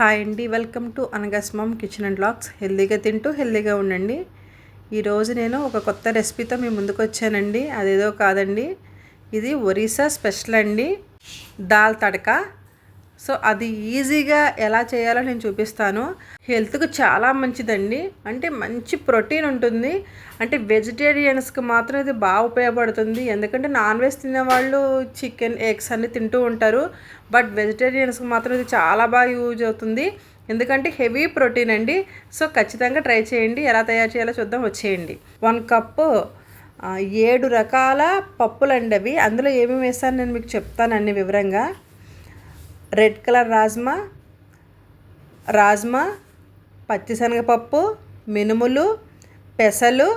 Hi అండి. Welcome to అనగస్మం kitchen and blogs హెల్దీగా తింటూ హెల్దీగా ఉండండి. ఈరోజు నేను ఒక కొత్త రెసిపీతో మీ ముందుకు వచ్చానండి. అదేదో కాదండి. ఇది ఒరిస్సా స్పెషల్ అండి. దాల్ తడక. సో అది ఈజీగా ఎలా చేయాలో నేను చూపిస్తాను. హెల్త్కు చాలా మంచిదండి. అంటే మంచి ప్రోటీన్ ఉంటుంది. అంటే వెజిటేరియన్స్కి మాత్రం ఇది బాగా ఉపయోగపడుతుంది. ఎందుకంటే నాన్ వెజ్ తినే వాళ్ళు చికెన్ ఎగ్స్ అన్ని తింటూ ఉంటారు. బట్ వెజిటేరియన్స్కి మాత్రం ఇది చాలా బాగా యూజ్ అవుతుంది. ఎందుకంటే హెవీ ప్రోటీన్ అండి. సో ఖచ్చితంగా ట్రై చేయండి. ఎలా తయారు చేయాలో చూద్దాం. వచ్చేయండి. వన్ కప్పు ఏడు రకాల పప్పులండి అవి. అందులో ఏమేమి వేస్తాను నేను మీకు చెప్తాను అన్ని వివరంగా. రెడ్ కలర్ రాజ్మా రాజ్మా పచ్చిశనగపప్పు మినుములు పెసలు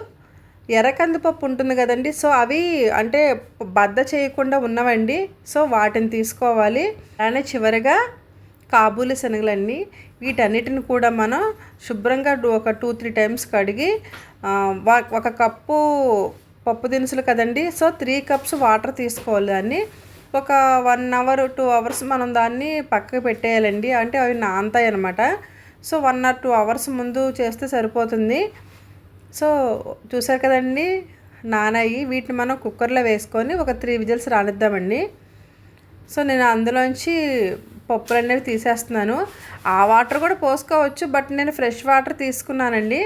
ఎర్రకందిపప్పు ఉంటుంది కదండి. సో అవి అంటే బద్ద చేయకుండా ఉన్నవండి. సో వాటిని తీసుకోవాలి. అలానే చివరిగా కాబూలి శనగలన్నీ వీటన్నిటిని కూడా మనం శుభ్రంగా ఒక టూ త్రీ టైమ్స్ కడిగి ఒక కప్పు పప్పు దినుసులు కదండి. సో త్రీ కప్స్ వాటర్ తీసుకోవాలి దాన్ని. ఒక వన్ అవర్ టూ అవర్స్ మనం దాన్ని పక్కకు పెట్టేయాలండి. అంటే అవి నానతాయి అనమాట so one or two hours ముందు చేస్తే సరిపోతుంది. సో చూసారు కదండి నానయ్యి వీటిని మనం కుక్కర్లో వేసుకొని ఒక త్రీ విజిల్స్ రానిద్దామండి. సో నేను అందులోంచి పప్పులు అనేవి తీసేస్తున్నాను. ఆ వాటర్ కూడా పోసుకోవచ్చు బట్ నేను ఫ్రెష్ వాటర్ తీసుకున్నానండి.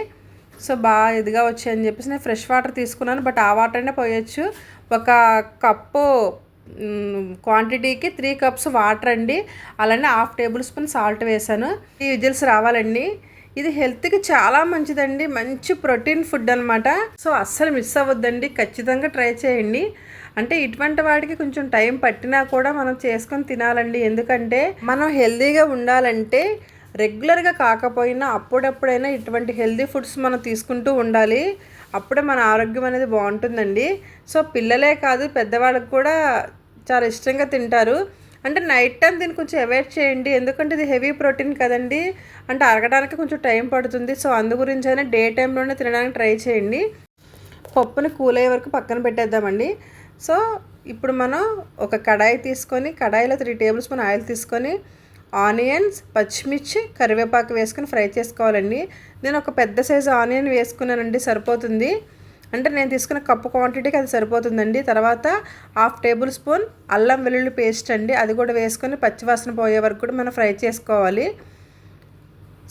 సో బాగా ఇదిగా వచ్చాయని చెప్పేసి నేను ఫ్రెష్ వాటర్ తీసుకున్నాను బట్ ఆ వాటర్నే పోయొచ్చు. ఒక కప్పు క్వాంటిటీకి త్రీ కప్స్ వాటర్ అండి. అలానే హాఫ్ టేబుల్ స్పూన్ సాల్ట్ వేసాను. ఈ విజిల్స్ రావాలండి. ఇది హెల్త్కి చాలా మంచిదండి. మంచి ప్రోటీన్ ఫుడ్ అనమాట సో అస్సలు మిస్ అవ్వద్దండి. ఖచ్చితంగా ట్రై చేయండి. అంటే ఇటువంటి వాటికి కొంచెం టైం పట్టినా కూడా మనం చేసుకొని తినాలండి. ఎందుకంటే మనం హెల్తీగా ఉండాలంటే రెగ్యులర్గా కాకపోయినా అప్పుడప్పుడైనా ఇటువంటి హెల్తీ ఫుడ్స్ మనం తీసుకుంటూ ఉండాలి. అప్పుడే మన ఆరోగ్యం అనేది బాగుంటుందండి. సో పిల్లలే కాదు పెద్దవాళ్ళకి కూడా చాలా ఇష్టంగా తింటారు. అంటే నైట్ టైం దీన్ని కొంచెం అవాయిడ్ చేయండి. ఎందుకంటే ఇది హెవీ ప్రోటీన్ కదండి. అంటే అరగడానికి కొంచెం టైం పడుతుంది. సో అందు గురించి అయినా డే టైంలోనే తినడానికి ట్రై చేయండి. పప్పుని కూల్ అయ్యే వరకు పక్కన పెట్టేద్దామండి. సో ఇప్పుడు మనం ఒక కడాయి తీసుకొని కడాయిలో త్రీ టేబుల్ స్పూన్ ఆయిల్ తీసుకొని ఆనియన్స్ పచ్చిమిర్చి కరివేపాకు వేసుకొని ఫ్రై చేసుకోవాలండి. నేను ఒక పెద్ద సైజు ఆనియన్ వేసుకున్నానండి. సరిపోతుంది. అంటే నేను తీసుకున్న కప్పు క్వాంటిటీకి అది సరిపోతుందండి. తర్వాత హాఫ్ టేబుల్ స్పూన్ అల్లం వెల్లుల్లి పేస్ట్ అండి. అది కూడా వేసుకొని పచ్చివాసన పోయే వరకు కూడా మనం ఫ్రై చేసుకోవాలి.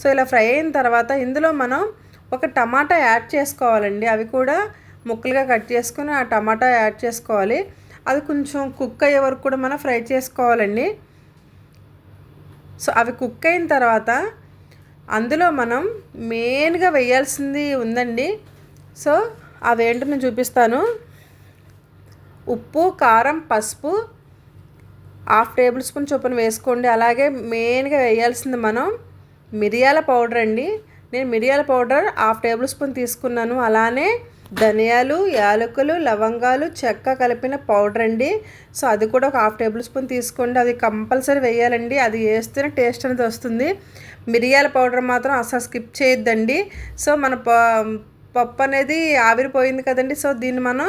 సో ఇలా ఫ్రై అయిన తర్వాత ఇందులో మనం ఒక టమాటా యాడ్ చేసుకోవాలండి. అవి కూడా ముక్కలుగా కట్ చేసుకుని ఆ టమాటా యాడ్ చేసుకోవాలి. అది కొంచెం కుక్ అయ్యే వరకు కూడా మనం ఫ్రై చేసుకోవాలండి. సో అవి కుక్ అయిన తర్వాత అందులో మనం మెయిన్గా వేయాల్సింది ఉందండి. సో అవేంటో నేను చూపిస్తాను. ఉప్పు కారం పసుపు హాఫ్ టేబుల్ స్పూన్ చొప్పున వేసుకోండి. అలాగే మెయిన్గా వేయాల్సింది మనం మిరియాల పౌడర్ అండి. నేను మిరియాల పౌడర్ హాఫ్ టేబుల్ స్పూన్ తీసుకున్నాను. అలానే ధనియాలు యాలకులు లవంగాలు చెక్క కలిపిన పౌడర్ అండి. సో అది కూడా ఒక హాఫ్ టేబుల్ స్పూన్ తీసుకోండి. అది కంపల్సరీ వేయాలండి. అది వేస్తేనే టేస్ట్ అనేది వస్తుంది. మిరియాల పౌడర్ మాత్రం అసలు స్కిప్ చేయొద్దండి. సో మన పప్పు అనేది ఆవిరిపోయింది కదండి. సో దీన్ని మనం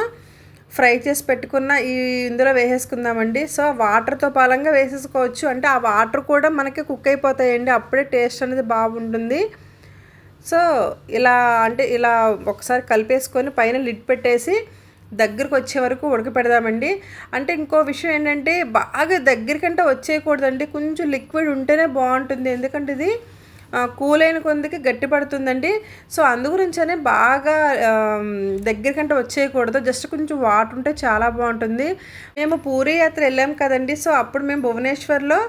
ఫ్రై చేసి పెట్టుకున్న ఈ ఇందులో వేసేసుకుందామండి. సో వాటర్తో పాలంగా వేసేసుకోవచ్చు. అంటే ఆ వాటర్ కూడా మనకి కుక్ అయిపోతాయండి. అప్పుడే టేస్ట్ అనేది బాగుంటుంది. సో ఇలా అంటే ఇలా ఒకసారి కలిపేసుకొని పైన లిడ్ పెట్టేసి దగ్గరకు వచ్చే వరకు ఉడకపెడదామండి. అంటే ఇంకో విషయం ఏంటంటే బాగా దగ్గరికంటే వచ్చేయకూడదండి. కొంచెం లిక్విడ్ ఉంటేనే బాగుంటుంది. ఎందుకంటే ఇది కూల్ అయిన కొందికి గట్టి పడుతుందండి. సో అందు గురించనే బాగా దగ్గరికంటే వచ్చేయకూడదు. జస్ట్ కొంచెం వాటర్ ఉంటే చాలా బాగుంటుంది. మేము పూరి యాత్ర వెళ్ళాం కదండి. సో అప్పుడు మేము భువనేశ్వర్లో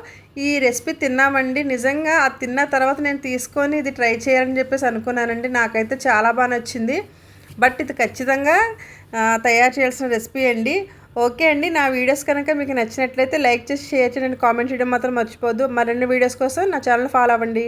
ఈ రెసిపీ తిన్నామండి. నిజంగా అది తిన్న తర్వాత నేను తీసుకొని ఇది ట్రై చేయాలని చెప్పేసి అనుకున్నానండి. నాకైతే చాలా బాగా నచ్చింది. బట్ ఇది ఖచ్చితంగా తయారు చేయాల్సిన రెసిపీ అండి. ఓకే అండి. నా వీడియోస్ కనుక మీకు నచ్చినట్లయితే లైక్ చేసి షేర్ చేయండి. కామెంట్ చేయడం మాత్రం మర్చిపోద్దు మరిన్ని వీడియోస్ కోసం నా ఛానల్ ఫాలో అవ్వండి.